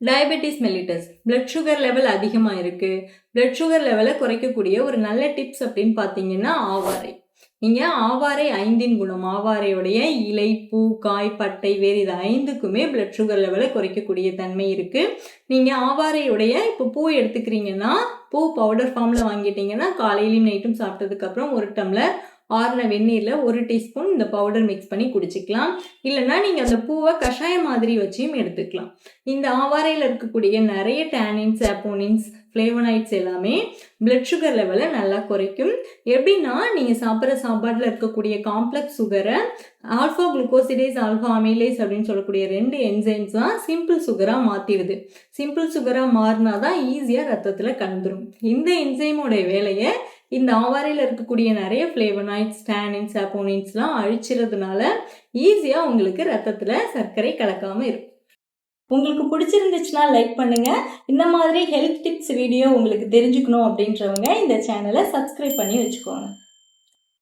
Diabetes mellitus blood sugar level அதிகமாக இருக்குது blood sugar லெவலை குறைக்கக்கூடிய ஒரு நல்ல டிப்ஸ் அப்படின்னு பார்த்தீங்கன்னா ஆவாரை. நீங்கள் ஆவாரை ஐந்தின் குணம் ஆவாரையுடைய இலை பூ காய் பட்டை வேறு இது ஐந்துக்குமே பிளட் சுகர் லெவலை குறைக்கக்கூடிய தன்மை இருக்குது நீங்கள் ஆவாரையுடைய இப்போ பூ எடுத்துக்கிறீங்கன்னா பூ பவுடர் ஃபார்மில் வாங்கிட்டீங்கன்னா காலையிலையும் நைட்டும் சாப்பிட்டதுக்கப்புறம் ஒரு டம்ளர் ஆறின வெந்நீரில் ஒரு டீஸ்பூன் இந்த பவுடர் மிக்ஸ் பண்ணி குடிச்சிக்கலாம். இல்லைன்னா நீங்கள் அந்த பூவை கஷாயம் மாதிரி வச்சியும் எடுத்துக்கலாம். இந்த ஆவாரையில் இருக்கக்கூடிய நிறைய டேனின்ஸ் ஆப்போனின்ஸ் ஃப்ளேவனைட்ஸ் எல்லாமே பிளட் சுகர் லெவலை நல்லா குறைக்கும். எப்படின்னா நீங்கள் சாப்பிட்ற சாப்பாட்டில் இருக்கக்கூடிய காம்ப்ளெக்ஸ் சுகரை ஆல்ஃபா குளுக்கோசிடேஸ் ஆல்ஃபா அமிலேஸ் அப்படின்னு சொல்லக்கூடிய ரெண்டு என்சைம்ஸ் தான் சிம்பிள் சுகராக மாற்றிடுது சிம்பிள் சுகராக மாறினா தான் ஈஸியாக ரத்தத்தில் கலந்துரும். இந்த என்சைமோடைய வேலையை இந்த ஆவாரையில் இருக்கக்கூடிய நிறைய ஃப்ளேவனாய்ட்ஸ் டேனின்ஸ் அப்போனின்ஸ்லாம் அழிச்சிறதுனால ஈஸியாக உங்களுக்கு ரத்தத்தில் சர்க்கரை கலக்காமல் இருக்கும். உங்களுக்கு பிடிச்சிருந்துச்சுன்னா லைக் பண்ணுங்கள் இந்த மாதிரி ஹெல்த் டிப்ஸ் வீடியோ உங்களுக்கு தெரிஞ்சுக்கணும் அப்படின்றவங்க இந்த சேனலை சப்ஸ்கிரைப் பண்ணி வச்சுக்கோங்க.